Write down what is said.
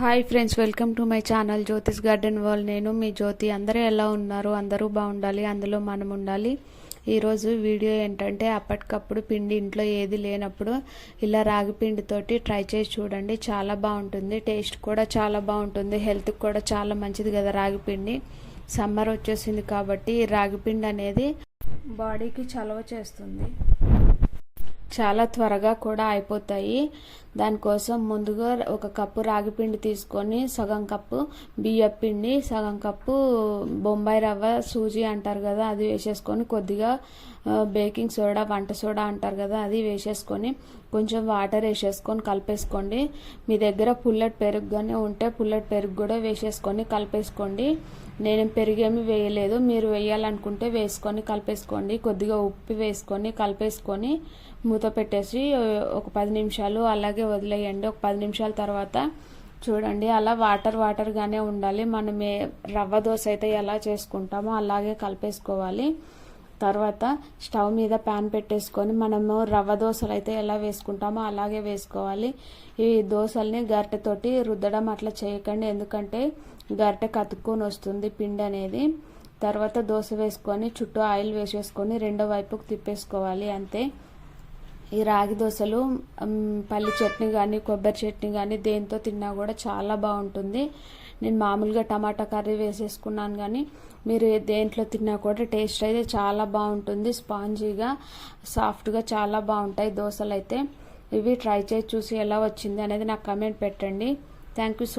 Hi friends welcome to my channel Jyotish garden world నేను మీ జ్యోతి. అందరూ ఎలా ఉన్నారు? అందరూ బాగుండాలి. అందులో మనం ఉండాలి. ఈరోజు వీడియో ఏంటంటే అప్పటికప్పుడు పిండి ఇంట్లో ఏది లేనప్పుడు ఇలా రాగి పిండితోటి ట్రై చేసి చూడండి. చాలా బాగుంటుంది. టేస్ట్ కూడా చాలా బాగుంటుంది. హెల్త్కి కూడా చాలా మంచిది కదా రాగి పిండి. సమ్మర్ వచ్చేసింది కాబట్టి ఈ రాగి పిండి అనేది బాడీకి చలవ చేస్తుంది. చాలా త్వరగా కూడా అయిపోతాయి. దానికోసం ముందుగా ఒక కప్పు రాగి పిండి తీసుకొని సగం కప్పు బియ్యం పిండి సగం కప్పు బొంబాయి రవ్వ సూజీ అంటారు కదా అది వేసేసుకొని కొద్దిగా బేకింగ్ సోడా వంట సోడా అంటారు కదా అది వేసేసుకొని కొంచెం వాటర్ వేసేసుకొని కలిపేసుకోండి. మీ దగ్గర పుల్లటి పెరుగుగానే ఉంటే పుల్లటి పెరుగు కూడా వేసేసుకొని కలిపేసుకోండి. నేను పెరిగేమి వేయలేదు. మీరు వేయాలనుకుంటే వేసుకొని కలిపేసుకోండి. కొద్దిగా ఉప్పు వేసుకొని కలిపేసుకొని మూత పెట్టేసి ఒక పది నిమిషాలు అలాగే వదిలేయండి. ఒక పది నిమిషాల తర్వాత చూడండి అలా వాటర్ వాటర్గానే ఉండాలి. మనం ఏ రవ్వ దోశ అయితే ఎలా చేసుకుంటామో అలాగే కలిపేసుకోవాలి. తర్వాత స్టవ్ మీద ప్యాన్ పెట్టేసుకొని మనము రవ్వ దోశలు అయితే ఎలా వేసుకుంటామో అలాగే వేసుకోవాలి. ఈ దోశల్ని గరిటెతోటి రుద్దడం అట్లా చేయకండి. ఎందుకంటే గరిటె కతుక్కొని వస్తుంది పిండి అనేది. తర్వాత దోశ వేసుకొని చుట్టూ ఆయిల్ వేసేసుకొని రెండో వైపుకు తిప్పేసుకోవాలి అంతే. ఈ రాగి దోశలు పల్లి చట్నీ కానీ కొబ్బరి చట్నీ కానీ దేంతో తిన్నా కూడా చాలా బాగుంటుంది. నేను మామూలుగా టమాటా కర్రీ వేసేసుకున్నాను కానీ మీరు దేంట్లో తిన్నా కూడా టేస్ట్ అయితే చాలా బాగుంటుంది. స్పాంజీగా సాఫ్ట్గా చాలా బాగుంటాయి దోశలు అయితే ఇవి ట్రై చేసి చూసి ఎలా వచ్చింది అనేది నాకు కమెంట్ పెట్టండి. Thank you so